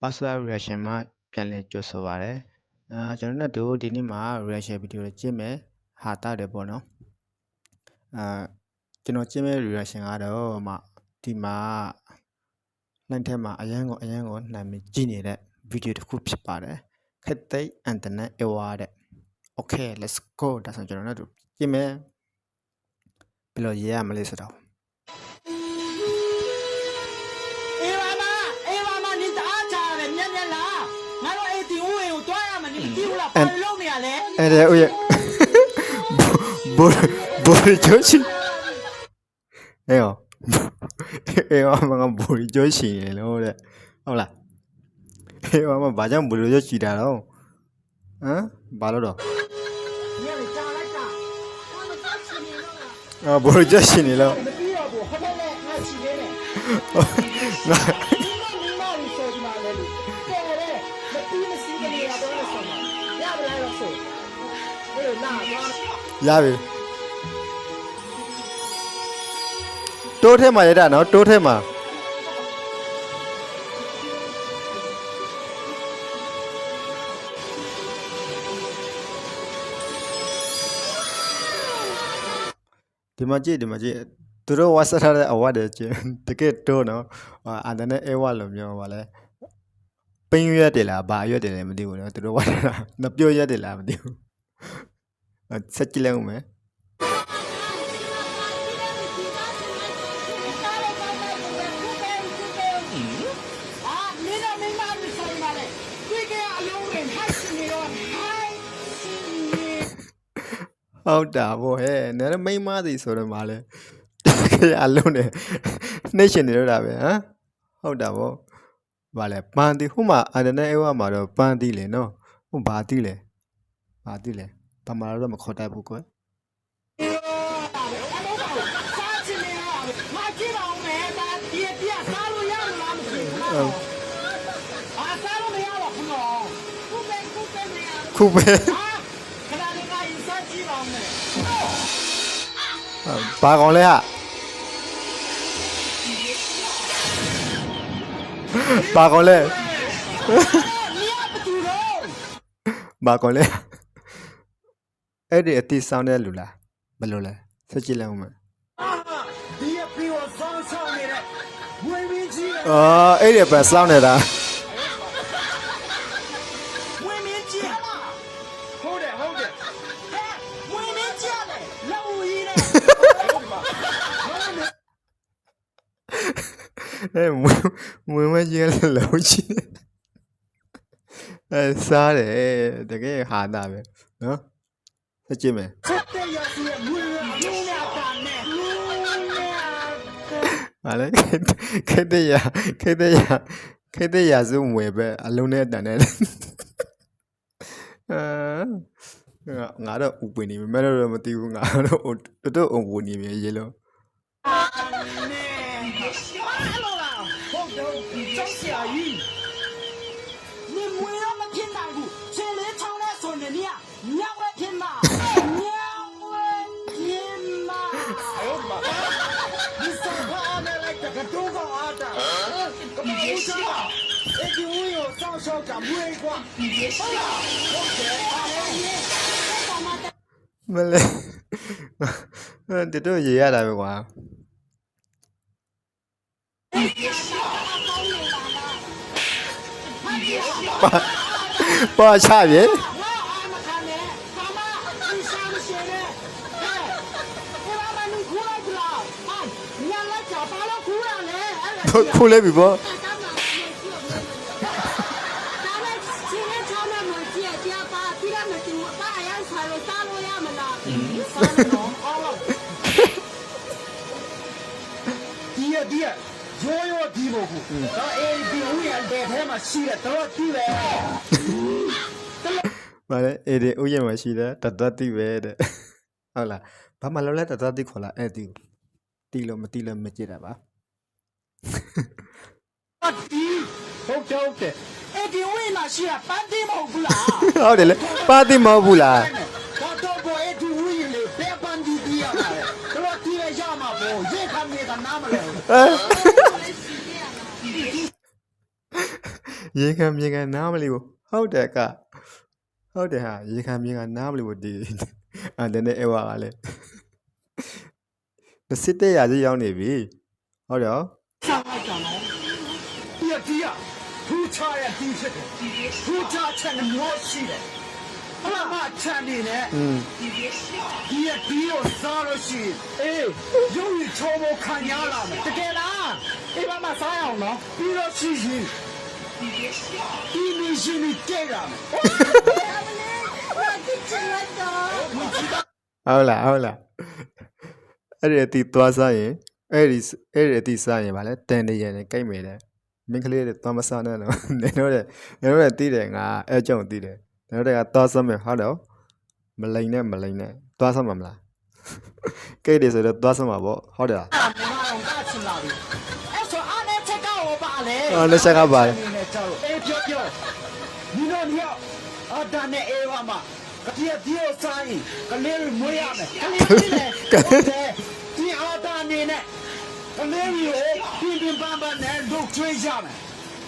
personal reaction မှာပြန်လည်ကြိုဆိုပါရစေအာကျွန်တော်တို့ဒီနေ့မှာ reaction video ကိုကြည့်မယ်ဟာတာတယ်ပေါ့နော်အာကျွန်တော်ကြည့်မဲ့ reaction ကတော့မှဒီမှာလှန်ထဲမှာအရန်ကိုအရန်ကိုနှမ်းပြီးကြည့်နေတဲ့ video တစ်ခုဖြစ်ပါတယ်ခက်သိအန်တနက်အဝါတဲ့ okay let's go ဒါဆိုကျွန်တော်တို့ကြည့်မယ်ဘယ်လိုရေးရမလဲဆိုတော့ တွားရမှာနေမသိဘူးလားဘာလို့လုပ်နေရလဲ အဲ့ဒါဦးရဲ့ဘူဘူရီချိုချီအေးရောအေးရောမကဘူရီချိုချီနေလို့တဲ့ဟုတ်လားအေးရောမဘာကြောင့်ဘူရီချိုချီတာတော့ဟမ်ဘာလို့တော့ ညံ့ကြာလိုက်တာ 我们着急了。 ပြီးမစီးကနေရတော့ဆိုမှာရမလားတော့ဆိုအေးလာသွားရပြီတိုးထဲမှာရတာနော်တိုးထဲမှာဒီမှာကြည့်ဒီမှာကြည့်သူတို့ဝါစထားတဲ့အဝတ်တွေကျတကယ်တိုးနော်အာအန်တနဲ့အဲဝါလို့ပြောပါလဲ ပင်းရွက်တယ်လားဘာရွက်တယ်လဲမသိဘူးနော်သူတို့ဝါထားတာနပြိုရွက်တယ်လားမသိဘူးအဲ့ဆက်ကြည့်လိုက်ဦးမယ်အာမင်းတို့မိမလို့ဆိုကြပါလေဒီကအလုံးဝင်ဟိုက်နေရောဟိုက်နေဟုတ်တာဗောဟဲ့နည်းမိန်းမသည်ဆိုတော့မလဲတကယ်အလုံးနဲ့နှိမ့်ရှင်နေတော့တာပဲဟမ်ဟုတ်တာဗော ဗာလဲပန်တီဟိုမှာအန်တနဲ့အေဝါမှာတော့ပန်တီလေနော်ဟိုဘာတီလဲဘာတီလဲပမာတော့မခေါ်တတ်ဘူးကွယ်စားချင်နေရငါကြ ဘာကောလဲဘာကောလဲအဲ့ဒီအတီးဆောင်တဲ့လူလားဘယ်လိုလဲဆက်ကြည့်လိုက်ဦးမယ်ဒီအပီကိုဆောင်းဆောင်နေတဲ့ဝေမင်းကြီးအော်အဲ့ဒီပဲဆောင်းနေတာ အဲမွေမကြီးလည်းလုံးချင်အဲစားတယ်တကယ်ဟာတာပဲနော်ဆက်ကြည့်မယ်ဟာလေခဲ့တဲ့ရခဲ့တဲ့ရခဲ့တဲ့ရစုံဝယ်ပဲအလုံးနဲ့တန်တယ်အဲငါတော့ဥပ္ပနေမယ်မတော့မသိဘူးငါတော့တို့တို့ဥပ္ပနေမယ်ရေလုံး 后头比张小玉，你不要么听哪股，这里唱来说的你啊，娘会听嘛，娘会听嘛。哎呦我的妈！你说话阿奶来这个东方阿的，你别笑，那就我有张小干不会管，你别笑，我这 မလဲတော်တော်ရေရတာပဲကွာ ပါပါချပြေခုလဲပြီပေါ့ တော့အေးဒီဦးရတဲ့ထဲမှာရှိတယ်တော့ဒီပဲဗါလဲအေးဒီဥယျာဉ်မှာရှိတယ်တသက်တိပဲတဲ့ဟုတ်လားဘာမှလောလဲတသက်တိခေါ်လာအဲ့ဒီကိုတီလို့မတီလို့မကြည့်တာပါဒီဟုတ်တယ်ဟုတ်တယ်အေးဒီဦးရမှာရှိတာပန်းဒီမဟုတ်ဘူးလားဟုတ်တယ်လေပါတိမဟုတ်ဘူးလားတော့တော့ဘောအေးဒီဦးရလေဘယ်ပန်းဒီဒီရမှာလဲတော့ဒီရရမှာဘောရေခမ်းနေတာနားမလဲ ရေခံမြေခံနားမလို့ဟုတ်တယ်ကဟုတ်တယ်ဟာရေခံမြေခံနားမလို့ဒီအဲ့ဒါနဲ့အဝါကလည်းတစ်စစ်တဲ့ရာကြီးရောက်နေပြီဟုတ်တယ်ဆောင်လိုက်ကြနော်ဒီရဒီရထူချရဒီဖြစ်တယ်ထူချချက်မျိုးရှိတယ်အမမချန်နေနဲ့อืมဒီရဒီကိုစားလို့ရှိရင်အေးရုပ်ရည်ချောမောခံရလာမယ်တကယ်လားအေးမမစားရအောင်နော်ပြီးတော့ရှိရင် ဒီလူရှင်ကြီးတဲ့ရမယ်ဟုတ်လားဟုတ်လားအဲ့ဒီအတီသွားစားရင်အဲ့ဒီအဲ့ဒီအတီစားရင်ဗာလဲတန်တရနဲ့ကြိတ်မယ်တဲ့မင်းကလေးတွေသွားမစားနဲ့တော့နင်တို့တဲ့နင်တို့တဲ့တီးတယ်ငါအဲ့ကြောင့်တီးတယ်နင်တို့တဲ့ကသွားစားမယ်ဟုတ်တော့မလိန်နဲ့မလိန်နဲ့သွားစားမှာမလားကြိတ်တယ်ဆိုတော့သွားစားမှာပေါ့ဟုတ်တယ်လားအဲ့ဆိုအားနဲ့ချက်ကဘာလဲအားနဲ့ချက်ကဘာလဲ အာဒါနဲ့အေဝါမှာကတိရဒီကိုစားရင်ကလေးတွေမွေးရမယ်ကလေးတွေလည်းဟုတ်တယ်ဒီအာဒါနေနဲ့ကလေးတွေကိုပြင်ပြင်ပန်းပန်းနဲ့လုပ်ကျွေးရမယ်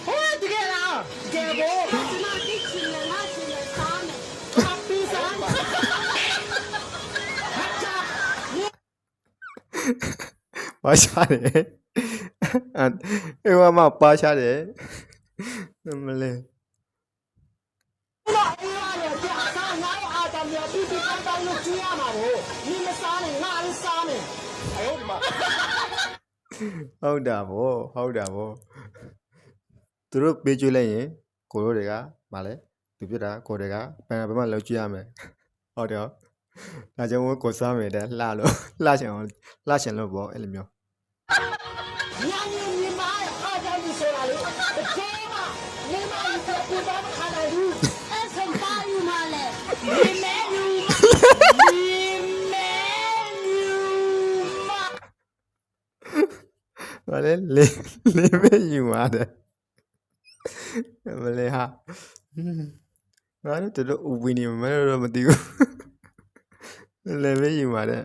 ဟုတ်တကယ်လားတကယ်ဘောဒီမှာသိချင်လားငါချင်လားစားမယ်ဟာပီစားပါရှာတယ်အဲဟိုမှာပါရှာတယ်မလဲ ရမှာကိုဒီမစားနဲ့ငါလည်းစားမယ်အယောဒီမှာဟုတ်တာဗောဟုတ်တာဗောသူတို့ပေးကျွေးလိုက်ရင်ကိုတို့တွေကမလဲသူပြတာကိုတွေကပန်ဘယ်မှာလောက်ကြည့်ရမယ်ဟုတ်တယ်ဒါကြောင့်မို့ကိုစားမယ်တဲ့လှလို့လှချင်အောင်လှချင်လို့ဗောအဲ့လိုမျိုး လေးလေးပဲယူပါတယ်မလဲဟာငါတို့တို့ဦးဝင်းနေမှာတော့မသိဘူးလည်းပဲယူပါတယ်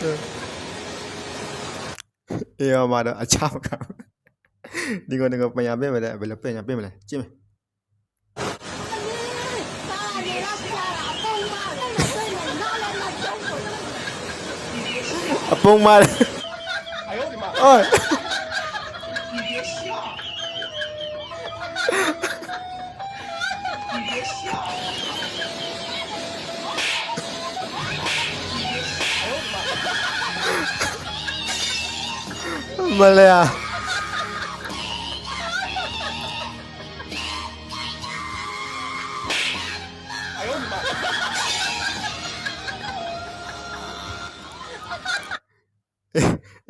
对。 အေရောမှာတော့အချောက်ကဒီကောင်ဒီကောင်ပညာပေးမလဲဘယ်လိုပညာပေးမလဲကြည့်မယ်အပုံမာတယ်အေး ယောဒီမှာအော်မလဲอ่ะ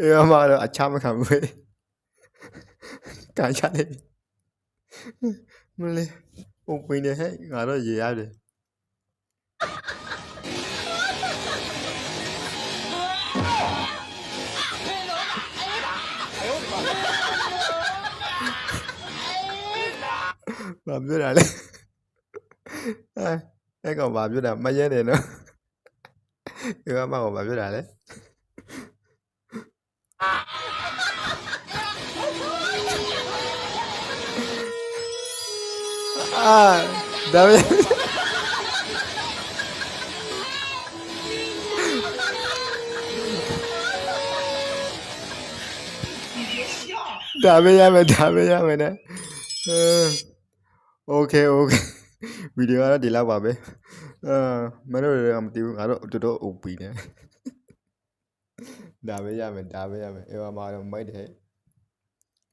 အေးအမတော့အချမခံဘူးပဲကန်ချလိုက်ပြီ မလဲဟိုပင်းနေဟဲ့ငါတော့ရေရတယ်ဘာပြောတာလဲအဲအဲ့ကောင်ဘာပြောတာမရဲတယ်နော်ဒီကမှကောင်ဘာပြောတာလဲ Ah, dame. Dame ya me, dame ya me နဲ့ โอเคโอเคဗီဒီယိုကတော့ဒီလောက်ပါပဲအာမင်းတို့လည်းမသိဘူးငါတို့တော်တော် OP နေ ဒါပဲရမယ်ဒါပဲရမယ်အေဝါမှာတော့မိုက်တယ်